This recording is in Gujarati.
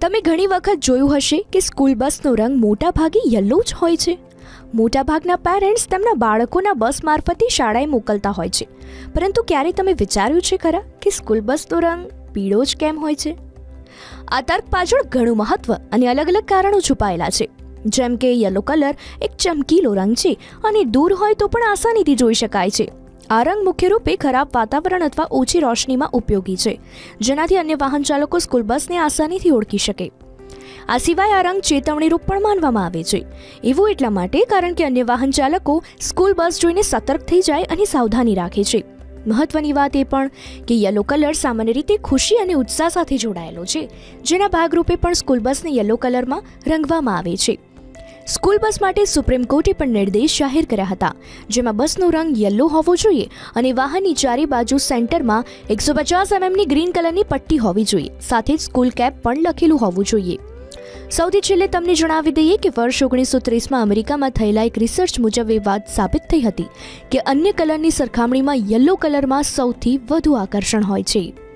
તમે ઘણી વખત જોયું હશે કે સ્કૂલ બસનો રંગ મોટા ભાગે યલો જ હોય છે. મોટાભાગના પેરેન્ટ્સ તેમના બાળકોના બસ મારફતે શાળાએ મોકલતા હોય છે. પરંતુ ક્યારેય તમે વિચાર્યું છે ખરા કે સ્કૂલ બસનો રંગ પીળો જ કેમ હોય છે? આ તર્ક પાછળ ઘણું મહત્વ અને અલગ અલગ કારણો છુપાયેલા છે. જેમ કે યલો કલર એક ચમકીલો રંગ છે અને દૂર હોય તો પણ આસાનીથી જોઈ શકાય છે. આ રંગ મુખ્ય રૂપે ખરાબ વાતાવરણ અથવા ઓછી રોશનીમાં ઉપયોગી છે, જેનાથી અન્ય વાહન ચાલકો સ્કૂલ બસને આસાનીથી ઓળખી શકે. આ સિવાય આ રંગ ચેતવણીરૂપ પણ માનવામાં આવે છે. એવું એટલા માટે કારણ કે અન્ય વાહન ચાલકો સ્કૂલ બસ જોઈને સતર્ક થઈ જાય અને સાવધાની રાખે છે. મહત્વની વાત એ પણ કે યલો કલર સામાન્ય રીતે ખુશી અને ઉત્સાહ સાથે જોડાયેલો છે, જેના ભાગરૂપે પણ સ્કૂલ બસને યલો કલરમાં રંગવામાં આવે છે. સ્કૂલ બસ માટે સુપ્રીમ કોર્ટે પણ નિર્દેશ જાહેર કર્યા હતા. જેમાં બસનો રંગ યલો હોવો જોઈએ અને વાહનની ચારે બાજુ સેન્ટરમાં એકસો પચાસ એમએમની ગ્રીન કલરની પટ્ટી હોવી જોઈએ. સાથે સ્કૂલ કેપ પણ લખેલું હોવું જોઈએ. સૌથી છેલ્લે તમને જણાવી દઈએ કે વર્ષ ઓગણીસો ત્રીસમાં અમેરિકામાં થયેલા એક રિસર્ચ મુજબ એ વાત સાબિત થઈ હતી કે અન્ય કલરની સરખામણીમાં યલો કલરમાં સૌથી વધુ આકર્ષણ હોય છે.